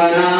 जीवनाचा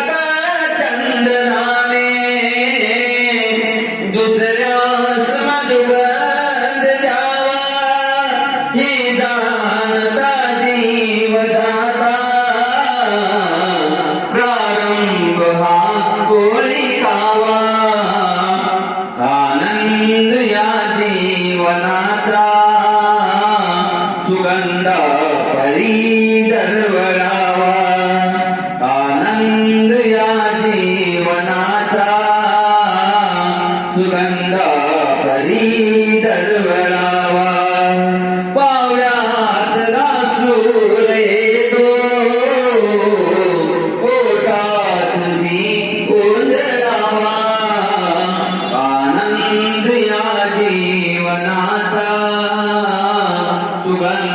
सुगंध परी दरवळावा पावल्यात सूर येतो ओटात मी आनंद या जीवनाचा सुगंध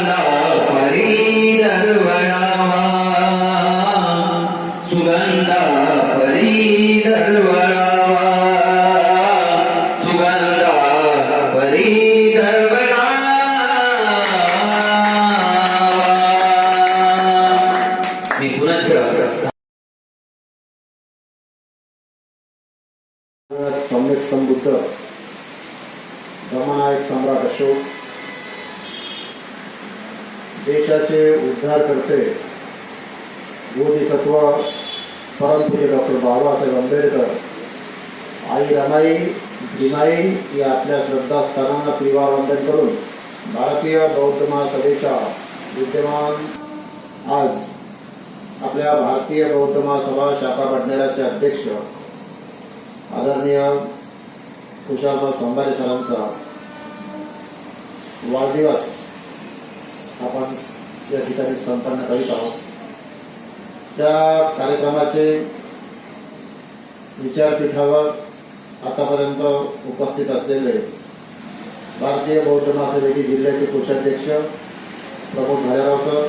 देशाचे करते. बोधिसत्व परमपूज्य डॉक्टर बाबासाहेब आंबेडकर. आई रमाई भीमाई या आपल्या श्रद्धास्थानांना त्रिवावंदन करून भारतीय बौद्ध महासभेच्या विद्यमान आज आपल्या भारतीय बौद्ध महासभा शाखा भंडाऱ्याचे अध्यक्ष आदरणीय कुशालराव संभाजी सरांचा वाढदिवस आपण या ठिकाणी संपन्न करीत आहोत. त्या कार्यक्रमाचे विचारपीठावर आतापर्यंत उपस्थित असलेले भारतीय बौद्ध महासभेचे जिल्ह्याचे कोषाध्यक्ष प्रमोद भालेराव सर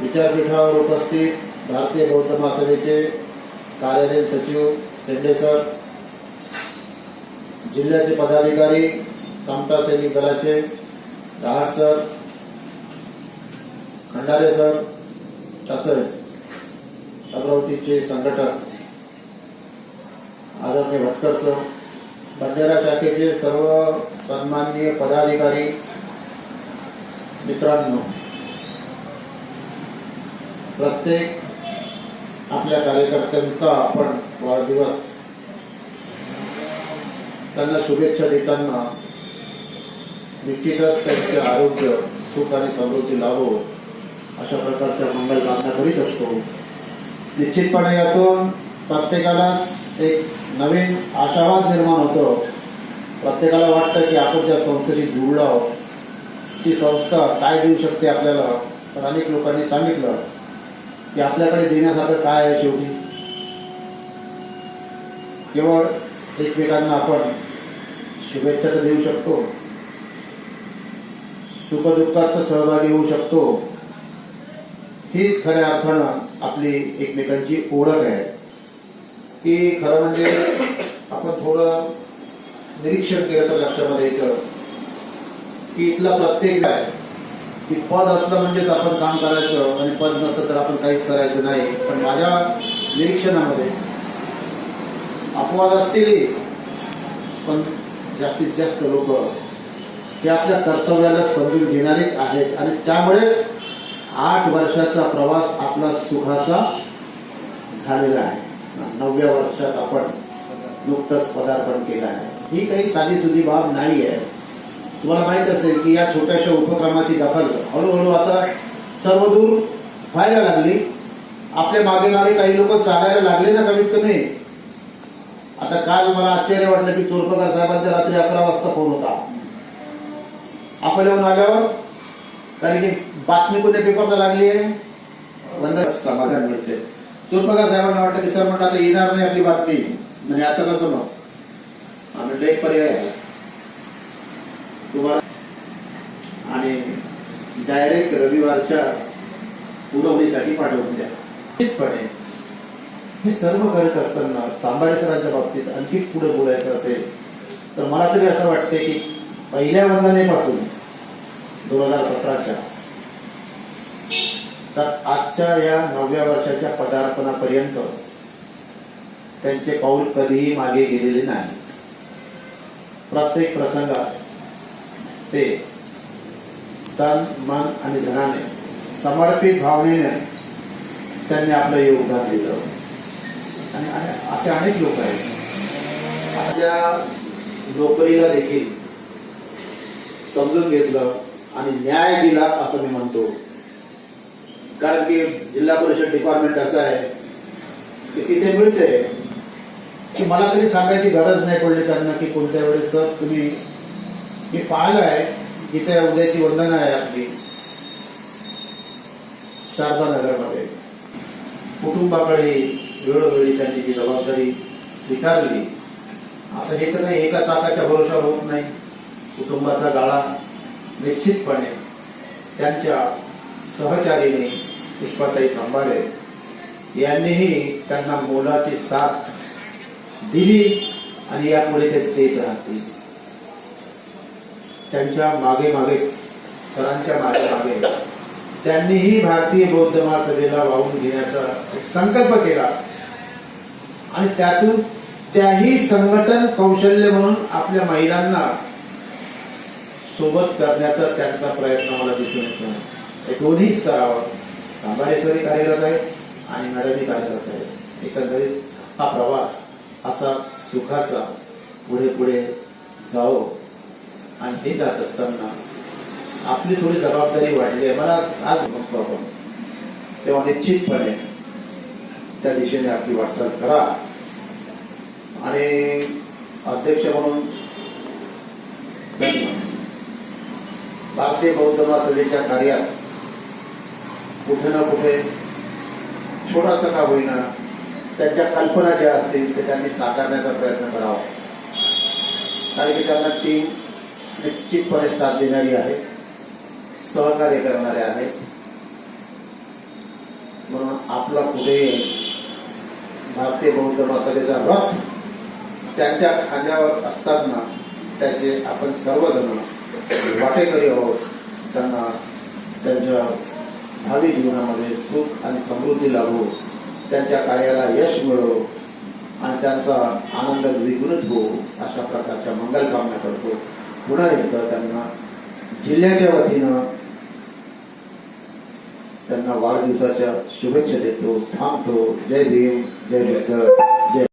विचारपीठावर उपस्थित भारतीय बौद्ध महासभेचे कार्यालयीन सचिव शेंडे सर जिल्ह्याचे पदाधिकारी समता सैनिक दलाचे दहाड सर खंडारे सर तसंच अमरावतीचे संघटक आदरणीय भटकर सर बंजारा शाखेचे सर्व सन्माननीय पदाधिकारी मित्रांनो प्रत्येक आपल्या कार्यकर्त्यांचा आपण वाढदिवस त्यांना शुभेच्छा देताना निश्चितच त्यांचे आरोग्य सुख आणि समृद्धी लाभो. अशा प्रकारच्या मंगल कामना करीत असतो. निश्चितपणे यातून प्रत्येकालाच एक नवीन आशावाद निर्माण होतो. प्रत्येकाला वाटतं की आपण ज्या संस्थेशी जुळलो आहोत. ती संस्था काय देऊ शकते आपल्याला? तर अनेक लोकांनी सांगितलं की आपल्याकडे देण्यासारखं काय आहे शेवटी? केवळ एकमेकांना आपण शुभेच्छा तर देऊ शकतो. सुखदुःखात सहभागी होऊ शकतो. हीच खऱ्या अर्थानं आपली एकमेकांची ओळख आहे. की खरं म्हणजे आपण थोडं निरीक्षण केलं तर लक्षामध्ये येतं की इथला प्रत्येक काय की पद असलं म्हणजेच आपण काम करायचं आणि पद नसलं तर आपण काहीच करायचं नाही. पण माझ्या निरीक्षणामध्ये अपवाद असतील पण जास्तीत जास्त लोक ते आपल्या कर्तव्याला समजून घेणारेच आहेत. आणि त्यामुळेच आठ वर्षाचा प्रवास आपला सुखाचा झालेला आहे. नवव्या वर्षात आपण नुकतंच पदार्पण केलं आहे. ही काही साधी सुधी बाब नाही आहे. तुम्हाला माहीत असेल की या छोट्याशा उपक्रमाची दखल हळूहळू आता सर्व दूर व्हायला लागली. आपल्या मागे मागे काही लोक चालायला लागले ना कमीत कमी. आता काल मला आश्चर्य वाटलं की चोरपगार साहेबांचा रात्री अकरा वाजता फोन होता. आपण येऊन आल्यावर कारण की बातमी कोणत्या पेपरला लागली आहे? बंद समाधान मिळते. चोरपगार साहेबांना वाटतं की सर म्हटलं आता येणार नाही आपली बातमी. म्हणजे आता कसं मग? आम्ही एक पर्याय आहे. तुम्हाला आणि डायरेक्ट रविवारच्या पुरवणीसाठी पाठवून द्या. निश्चितपणे हे सर्व करत असताना सांबारे सरांच्या बाबतीत आणखी पुढे बोलायचं असेल तर मला तरी असं वाटते की पहिल्या वंदनेपासून दोन हजार सतराच्या. तर आजच्या या नवव्या वर्षाच्या पदार्पणापर्यंत त्यांचे पाऊल कधीही मागे गेलेले नाही. प्रत्येक प्रसंगात ते तन मन आणि धनाने समर्पित भावनेने त्यांनी आपलं योगदान दिलं. आणि असे अनेक लोक आहेत. आपल्या नोकरीला देखील समजून घेतलं. आणि न्याय दिला असं मी म्हणतो. कारण की जिल्हा परिषद डिपार्टमेंट असं आहे की तिथे मिळते. की मला तरी सांगायची गरज नाही पडली त्यांना की कोणत्या वेळेस सर तुम्ही मी पाहिलं आहे जिथे उद्याची वंदना आहे आपली. शारदा नगरमध्ये. कुटुंबाकडे वेळोवेळी त्यांची ती जबाबदारी स्वीकारली. आता हे तर नाही एका चाकाच्या भरोशावर होत नाही. कुटुंबाचा गाळा निश्चितपणे त्यांच्या सहचारीने पुष्पाताई सांभाळे यांनीही त्यांना मोलाची साथ दिली आणि यापुढे ते देत राहतील. त्यांच्या मागे मागेच सरांच्या मागे मागे त्यांनीही भारतीय बौद्ध महासभेला वाहून घेण्याचा एक संकल्प केला. आणि त्यातून त्याही संघटन कौशल्य म्हणून आपल्या महिलांना सोबत करण्याचा त्यांचा प्रयत्न मला दिसून येतो हे दोन्ही स्तरावर सांबारे सरी कार्यरत आहेत आणि मॅडमही कार्यरत आहेत. एकंदरीत हा प्रवास असा सुखाचा पुढे पुढे जाओ आणि हे जात असताना आपली थोडी जबाबदारी वाढली आहे. मला आज म्हणतो आपण तेव्हा निश्चितपणे त्या दिशेने आपली वाटचाल करा. आणि अध्यक्ष म्हणून धन्यवाद. भारतीय बौद्ध महासभेच्या कार्यात कुठे ना कुठे छोटासा का होईना त्यांच्या कल्पना ज्या असतील ते त्यांनी साकारण्याचा प्रयत्न करावा. कारण की त्यांना टीम निश्चितपणे साथ देणारी आहे सहकार्य करणारे आहेत म्हणून आपला पुढे भारतीय बौद्ध महासभेचा रथ त्यांच्या खांद्यावर असताना त्याचे आपण सर्वजण वाटेकरी आहोत. त्यांना त्यांच्या भावी जीवनामध्ये सुख आणि समृद्धी लाभो. त्यांच्या कार्याला यश मिळो आणि त्यांचा आनंद द्विगुणित हो अशा प्रकारच्या मंगल कामना करतो. पुन्हा एकदा त्यांना जिल्ह्याच्या वतीनं त्यांना वाढदिवसाच्या शुभेच्छा देतो. थांबतो. जय भीम. जय बुद्ध जय